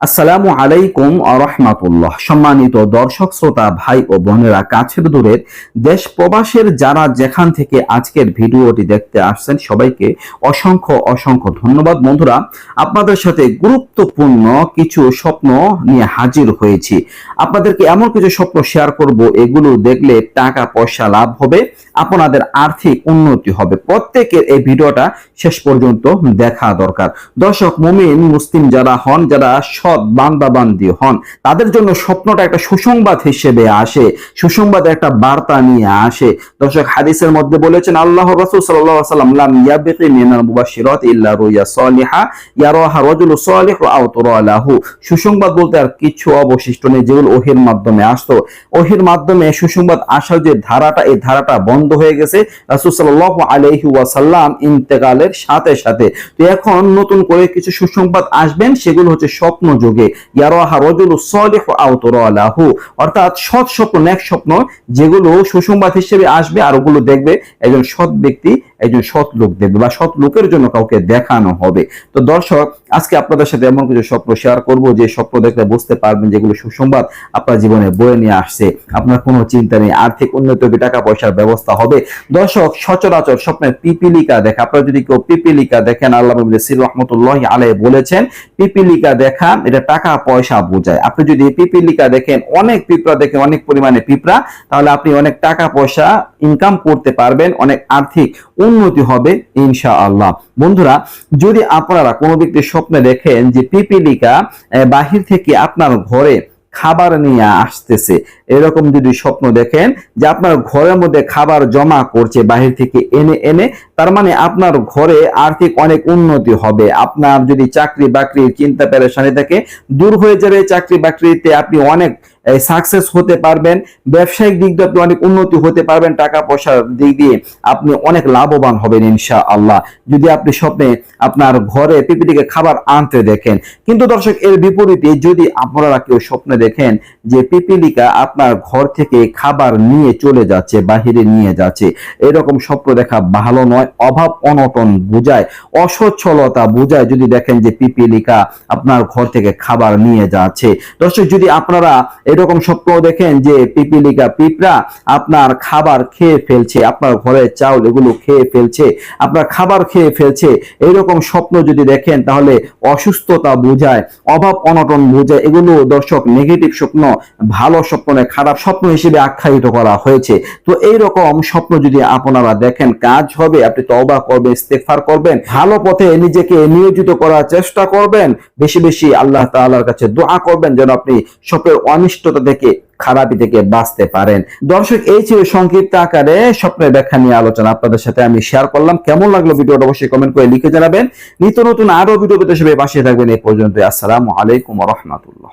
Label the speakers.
Speaker 1: আসসালামু আলাইকুম রহমাতুল্লাহ। সম্মানিত দর্শক, শ্রোতা, ভাই ও বোনেরা, কাছের দূরের দেশ প্রবাসের যারা যেখান থেকে আজকের ভিডিওটি দেখতে আসছেন, সবাইকে অসংখ্য অসংখ্য ধন্যবাদ। বন্ধুরা, আপনাদের সাথে গুরুত্বপূর্ণ কিছু স্বপ্ন নিয়ে হাজির হয়েছি। আপনাদেরকে এমন কিছু স্বপ্ন শেয়ার করব, এগুলো দেখলে টাকা পয়সা লাভ হবে, আপনাদের আর্থিক উন্নতি হবে। প্রত্যেকের এই ভিডিওটা শেষ পর্যন্ত দেখা দরকার। দর্শক, মুমিন, মুসলিম যারা হন, যারা সৎ বান্দা হন। তাদের জন্য স্বপ্নটা একটা সুসংবাদ হিসেবে আসে। সুসংবাদ একটা বার্তা নিয়ে আসে। দর্শক, হাদিসের মধ্যে বলেছেন আল্লাহ সুসংবাদ বলতে আর কিছু অবশিষ্ট নেই, যেগুলো ওহির মাধ্যমে আসতো। ওহির মাধ্যমে সুসংবাদ আসার যে ধারাটা, এই ধারাটা বন্ধ হয়ে গেছে। ইন্তেকালের সাথে সাথে। তো এখন নতুন করে কিছু সুসংবাদ আসবেন, সেগুলো হচ্ছে স্বপ্ন যুগে। ইয়ারাহা রাজুলু সালিহু আও তুরা অর্থাৎ সৎ স্বপ্ন নেক স্বপ্ন, যেগুলো সুসংবাদ হিসেবে আসবে আর ওগুলো দেখবে একজন সৎ ব্যক্তি, একজন সৎ লোক দেখবে বা সৎ লোকের জন্য কাউকে দেখানো হবে। তো দর্শক, আজকে আপনাদের সাথে এমন কিছু স্বপ্ন শেয়ার করব যে স্বপ্ন দেখলে বুঝতে পারবেন যেগুলো সুসংবাদ আপনার জীবনে বয়ে নিয়ে আসছে। আপনার কোনো চিন্তা নেই, আর্থিক উন্নতি হবে টাকা পয়সার ব্যবস্থা হবে। দর্শক, সচরাচর স্বপ্নের পিপিলিকা দেখা, আপনারা যদি কেউ পিপিলিকা দেখেন, আল্লাহ সির রহমতুল্লাহ আলাই বলেছেন, পিপিলিকা দেখা এটা টাকা, পয়সা বোঝায়। আপনি যদি পিপিলিকা দেখেন, অনেক পিঁপড়া দেখেন, অনেক পরিমাণে পিঁপড়া, তাহলে আপনি অনেক টাকা, পয়সা ইনকাম করতে পারবেন, অনেক আর্থিক উন্নতি হবে ইনশা আল্লাহ বন্ধুরা, যদি আপনারা কোনো ব্যক্তির স্বপ্নে দেখেন যে পিপিলিকা বাহির থেকে আপনার ঘরে খাবার নিয়ে আসতেছে। এরকম যদি স্বপ্ন দেখেন যে আপনার ঘরের মধ্যে খাবার জমা করছে, বাহির থেকে এনে এনে, তার মানে আপনার ঘরে আর্থিক অনেক উন্নতি হবে। আপনার যদি চাকরি বাকরির চিন্তা পেরেশানি থাকে, দূর হয়ে যাবে চাকরি বাকরিতে আপনি অনেক সাকসেস হতে পারবেন, ব্যবসায়িক দিক দিয়ে আপনি অনেক উন্নতি হতে পারবেন টাকা পয়সার দিক দিয়ে আপনি অনেক লাভবান হবেন ইনশা আল্লাহ যদি আপনি স্বপ্নে আপনার ঘরে পিপিটিকে খাবার আনতে দেখেন, কিন্তু দর্শক, এর বিপরীতে যদি আপনারা কেউ স্বপ্নে দেখেন যে পিপিলিকা আপনার ঘর থেকে খাবার নিয়ে চলে যাচ্ছে, বাহিরে নিয়ে যাচ্ছে, এরকম স্বপ্ন দেখা ভালো নয়, অভাব অনটন বুঝায়, অসচ্ছলতা বুঝায় যদি দেখেন যে পিপিলিকা আপনার ঘর থেকে খাবার নিয়ে যাচ্ছে। দর্শক, যদি আপনারা এরকম স্বপ্ন দেখেন যে পিপিলিকা পিঁপড়া আপনার খাবার খেয়ে ফেলছে, আপনার ঘরের চাউল এগুলো খেয়ে ফেলছে, আপনার খাবার খেয়ে ফেলছে। এরকম স্বপ্ন যদি দেখেন তাহলে অসুস্থতা বোঝায়, অভাব অনটন বোঝায়। এগুলো দর্শক নেগেটিভ স্বপ্ন, ভালো স্বপ্ন খারাপ স্বপ্ন হিসেবে আখ্যায়িত করা হয়েছে। তো এই রকম স্বপ্ন যদি আপনারা দেখেন, কাজ হবে, আপনি তওবা করবেন, ইস্তেগফার করবেন, ভালো পথে নিজেকে নিয়োজিত করার চেষ্টা করবেন, বেশি বেশি আল্লাহ তাআলার কাছে দোয়া করবেন যেন আপনি স্বপ্নের অনিষ্টতা থেকে খারাপি থেকে বাঁচতে পারেন। দর্শক, এই ছিল সংক্ষিপ্ত আকারে স্বপ্নের ব্যাখ্যা নিয়ে আলোচনা। আপনাদের সাথে আমি শেয়ার করলাম। কেমন লাগল ভিডিওটা অবশ্যই কমেন্ট করে লিখে জানাবেন। নিত্য নতুন আরও ভিডিও পেতে সবাই পাশে থাকবেন। এই পর্যন্ত আসসালামু আলাইকুম রহমতুল্লাহ।